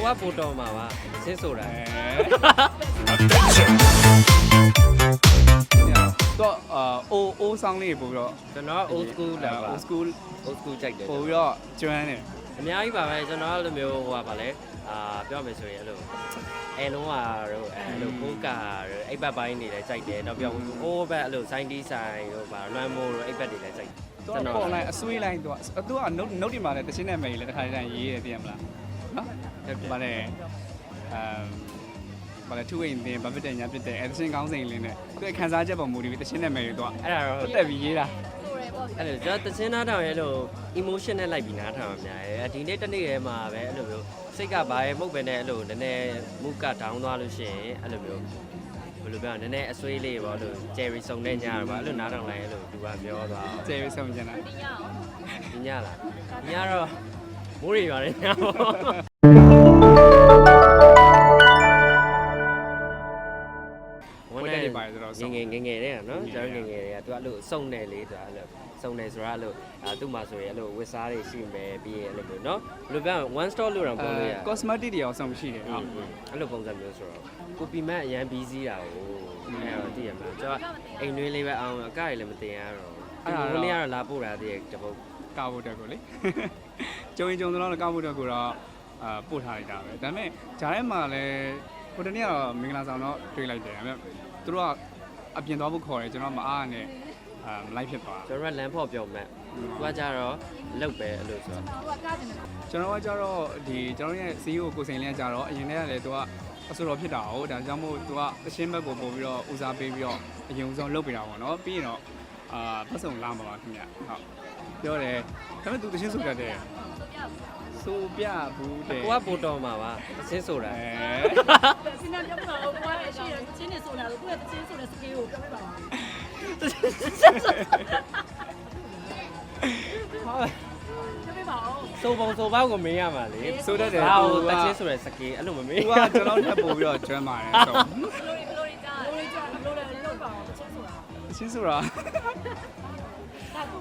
ကိုကပိုတော်မှာပါဆင်းဆိုတာတော့အာအိုအိုးဆောင်လေးပို့ပြီးတော့ကျွန်တော် old school လာပါ old school old school ကြိုက်တယ်ပို့ပြီးတော့ကျွမ်းတယ်အများကြီးပါပဲကျွန်တော်အဲ့လိုမျိုးဟိုပါဗာလဲအာပြောမယ်ဆိုရင်အဲ့လိုအဲလုံးဝတော့အဲ့လိုကိုကာတော့အိပ်ပတ်ပိုင်းနေလည်းကြိုက်တယ်တော့ပြောအိုးဘက်အဲ့လို sign D sign တို့ဗာလွမ်းမိုးတို့အိပ်ပတ်တွေလည်းကြိုက်တယ်သူကပုံလိုက်အဆွေးလိုက်သူကသူက note note ဒီမှာလည်းတချင်းနဲ့မယ်လည်းတစ်ခါတည်းရေးရတယ်သိရမလား နော်ဗါလဲအမ်ဗါလဲသူ့အိမ်တင်ဘာဖြစ်တယ်ညာဖြစ်တယ်အဲတချင်းကောင်းစိန်လေးနဲ့သူ့ခန်းစားချက်ပေါ်မူတည်ပြီးတချင်းနဲ့မယ်တွေသူကအဲ့ဒါတော့တက်ပြီးရေးတာအဲ့လိုကျွန်တော်တချင်းနားထောင်ရဲ့လို့ emotion နဲ့လိုက်ပြီးနားထောင်ရများရဲ့ဒီနေ့တစ်နေ့ရဲမှာပဲအဲ့လိုမျိုးစိတ်ကဘာရဲ့မှုတ်ပဲနဲ့အဲ့လိုနည်းနည်းမူက down သွားလို့ရှိရင်အဲ့လိုမျိုးဘယ်လိုပြောနည်းနည်းအဆွေးလေးပေါ့အဲ့လို cherry စုံတဲ့ညတော့ပေါ့အဲ့လိုနားထောင်လိုက်အဲ့လိုသူကပြောသွားကျေးဆုံးကျင်တာဒီညလားညတော့မိုးတွေပါတယ်ညပေါ့ ယ်ငယ်ငယ်ငယ်တဲ့နော်ကျွန်တော်ငယ်ငယ်တွေကသူအဲ့လိုစုံတယ်လေသူအဲ့လိုစုံတယ်ဆိုတာအဲ့လိုအာသူ့မှာဆိုရင်အဲ့လိုဝစ်စားတွေရှိမယ်ပြီးရင်အဲ့လိုမျိုးနော်ဘယ်လိုပြော one store လို့တော့ပြောလို့ရ cosmetic တွေအောင်ဆောင်ရှိတယ်ဟုဟုတ်တ်အဲ့လိုပုံစံမျိုးဆိုတော့ကိုပီမတ်အရန်ဘီးစီးတာကိုအဲ့တော့သိရမှာကျွန်တော်အိမ်တွင်းလေးပဲအောင်အကရလည်းမတင်ရတော့အဲ့ဒါလည်းကတော့လာပို့တာတည်းတပုတ်ကောက်ဖို့တက်ကိုလေကျုံရင်ကျုံတော့ကောက်ဖို့တက်ကိုတော့အာပို့ထားလိုက်တာပဲဒါပေမဲ့ဂျားထဲမှာလည်းဟိုတနေ့ကတော့မင်္ဂလာဆောင်တော့တွေ့လိုက်တယ်ဒါပေမဲ့သူတို့က အပြင်သွားဖို့ခေါ်တယ်ကျွန်တော်မအားနဲ့အာမလိုက်ဖြစ်သွားကျွန်တော်ကလမ်းဖော်ပြောမှတ်သူကကြတော့လောက်ပဲအဲ့လိုဆိုတော့ကျွန်တော်ကကြတော့ဒီကျွန်တော်ရဲ့ CEO ကိုစိန်လင်းကကြတော့အရင်တည်းကလည်းသူကအဆိုတော်ဖြစ်တာဟုတ်ဒါကြောင့်မို့သူကအရှင်းဘက်ကိုပို့ပြီးတော့ဦးစားပေးပြီးတော့အရင်ဦးဆုံးလုပ်ပေးတာပေါ့နော်ပြီးရင်တော့အာပတ်စုံလာမှာပါခင်ဗျဟုတ်ပြောတယ်ဒါပေမဲ့သူတချင်းဆိုတတ်တယ် ဆိုပြဘူးတဲ့ကိုကပိုတော်မှာပါအစင်းဆိုတာအဲစဉ်းစားပြောပြတော့ကိုယ်ကရှိရချင်းနေဆိုတာကိုကိုယ့်ရဲ့ချင်းဆိုတဲ့စကေးကိုပြောပြပါဦးပြောပြပါဦးစုံပုံစုံပေါက်ကိုမေးရမှာလေဆိုတတ်တယ်ဘာသူကိုကတချင်းဆိုတဲ့စကေးအဲ့လိုမမေးသူကကျွန်တော်ထပ်ပို့ပြီးတော့ကျွမ်းပါတယ်ဆိုဘလိုဘလိုကြားဘလိုကြားဘလိုလဲလောက်ပါအောင်ချင်းဆိုတာတချင်းဆိုတာ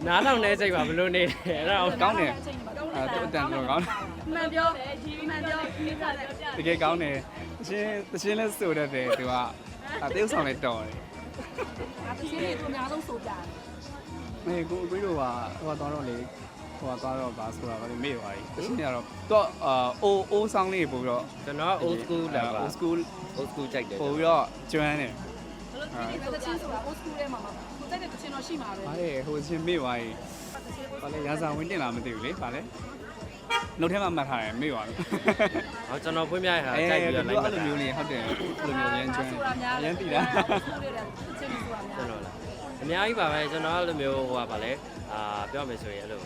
နားထောင်နေစိတ်ပါဘလို့နေတယ်အဲ့ဒါကိုကောင်းတယ်အဲသူအတန်တော့ကောင်းတယ်မှန်ပြောဒီမှန်ပြောဒီစားပြောပြတကယ်ကောင်းတယ်တချင်းတချင်းလဲဆိုတတ်တယ်သူကအတေးဥဆောင်လဲတော်တယ်ချင်းနေသူအများဆုံးဆိုပြတယ်မေကိုအကွေးတို့ကဟိုသွားတော့လေဟိုသွားတော့ဗာဆိုတာဗာမေ့သွားပြီတချင်းတွေကတော့တော့အာအိုးအိုးဆောင်လေးပို့ပြီးတော့ကျွန်တော် old school လာပါ old school old school ကြိုက်တယ်ပို့ပြီးတော့ကျွမ်းတယ်ဘလိုချင်းနေချင်းဆိုတာ old school ထဲမှာမှာကို တက်တဲ့ချင်းတော့ရှိမှာပဲဗာလေဟိုချင်းမေ့သွားပြီဗာလေရာဇဝင်တင်လာမသိဘူးလေဗာလေနှုတ်ထဲမှာမှတ်ထားတယ်မေ့သွားပြီဟောကျွန်တော်ဖွင့်ပြရတာအဲကြိုက်ပြီးတော့သူလိုက်ကမှအဲ့တ်လိုတာမျိုးလေးဟုတ်တယ်အဲ့လိုမျိုးရမ်းကျွမ်းဆိုတာများရမ်းတည်တာ school ထဲတဲ့ချင်းဆိုတာများကျွန်တော်လားအများကြီးပါပဲကျွန်တော်အဲ့လိုမျိုးဟိုပါဗာလဲအာပြောမယ်ဆိုရင်အဲ့လို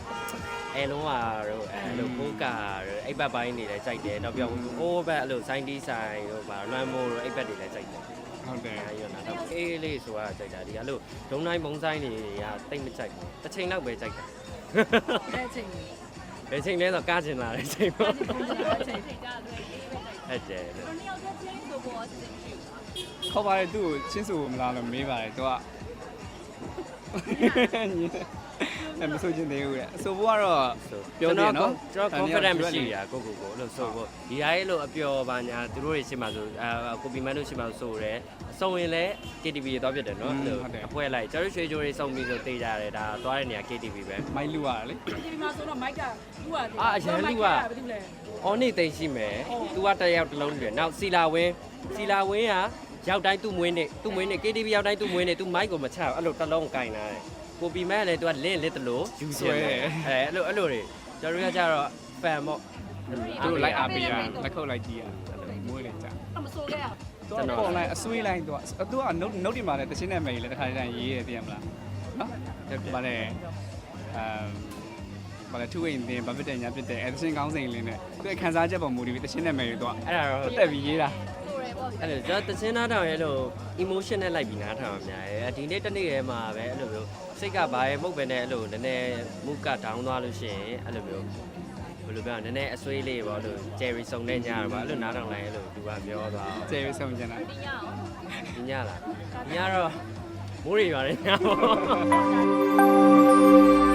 အဲလုံးဝတော့အဲ့လိုကိုကာတော့အိပ်ပတ်ပိုင်းနေလည်းကြိုက်တယ်တော့ပြောအိုးဘက်အဲ့လို sign D sign တို့ဗာလွမ်းမိုးတို့အိပ်ပတ်တွေလည်းကြိုက်တယ် ဟုတ်တယ်အဲ့ရနာတော့အေးလေးဆိုတာကြိုက်တာဒီအဲ့လိုဒုံတိုင်းမုံဆိုင်တွေကတိတ်မကြိုက်ဘူးတစ်ချိန်လောက်ပဲကြိုက်တာတဲ့ချင်းကိုဘယ်ချိန်လဲဆိုကားကျင်လာတဲ့ချိန်ပေါ့ပုံစံတဲ့ချင်းထိတ်ကြတယ်အဲ့ကျဲတယ်နှစ်ယောက်တည်းချင်းဆိုပေါ်စင်ရှိခေါ်ပါတယ်သူ့ကိုချင်းစုမလားလို့မေးပါတယ်သူက အဲမဆိုချင်သေးဘူးတဲ့အဆိုဘကတော့ဆိုပြောတယ်နော်ကျွန်တော်ဒါ confident မျိုးမရှိရကိုကိုကိုလို့ဆိုဖို့ဒီဟာရဲ့လို့အပျော်ပါညာသူတို့တွေရှိမှဆိုအာကိုပီမန်တို့ရှိမှဆိုရဲအစုံရင်လည်း KTV ရတော့ဖြစ်တယ်နော်အဲ့လိုအဖွဲလိုက်ကျွန်တော်ရွှေချိုးတွေစုံပြီးဆိုတေးကြတယ်ဒါသွားတဲ့နေရာ KTV ပဲမိုက်လူရတယ်လေဒီမှာဆိုတော့မိုက်ကလူကအာအရန်လူကဘာဖြစ်လဲအော်နေသိမ့်ရှိမယ်။ तू ကတစ်ယောက်တစ်လုံးလွယ်။နောက်စီလာဝင်းစီလာဝင်းကရောက်တိုင်းသူ့မွေးနေသူ့မွေးနေ KTV ရောက်တိုင်းသူ့မွေးနေ तू မိုက်ကိုမချဘူးအဲ့လိုတစ်လုံးကင်လာတယ်။ ကိုပီမန်ကလည်း तू ကလင်းလစ်တလို့ယူဆွဲတယ်။အဲအဲ့လိုအဲ့လိုတွေကျွန်တော်တို့ကကြတော့ fan ပေါ့။သူတို့လိုက်အားပေးရလက်ခုပ်လိုက်ကြည့်ရမွေးနေကြအမဆိုးခဲ့ရသူကပုံလိုက်အဆွေးလိုက်သူကသူက note note ဒီမှာလည်းတချင်းနဲ့မယ်လည်းတစ်ခါတည်းရေးရတယ်သိရမလားနော်ဗါလေအမ်ဗါလေသူ့အိမ်တင်ဘာဖြစ်တယ်ညာဖြစ်တယ်အဲတချင်းကောင်းစိန်လေးနဲ့သူ့ခန်းစားချက်ပေါ်မူတည်ပြီးတချင်းနဲ့မယ်တွေသူကအဲ့ဒါတော့တက်ပြီးရေးတာအဲ့လိုကျွန်တော်တချင်းနားထောင်ရဲ့လို့ emotion နဲ့လိုက်ပြီးနားထောင်ရများရဲ့ဒီနေ့တစ်နေ့ရဲမှာပဲအဲ့လိုမျိုး စိတ်ကဘာရဲ့မှုတ်ပဲနဲ့အဲ့လိုနည်းနည်းမူက down သွားလို့ရှိရင်အဲ့လိုမျိုးဘယ်လိုပြောနည်းနည်းအဆွေးလေးပေါ့အဲ့လို cherry စုံတဲ့ညတော့ပေါ့အဲ့လိုနားထောင်လိုက်အဲ့လိုသူကပြောသွားကျေးဆုံးကျင်တာဒီညလားညတော့မိုးတွေပါတယ်ညပေါ့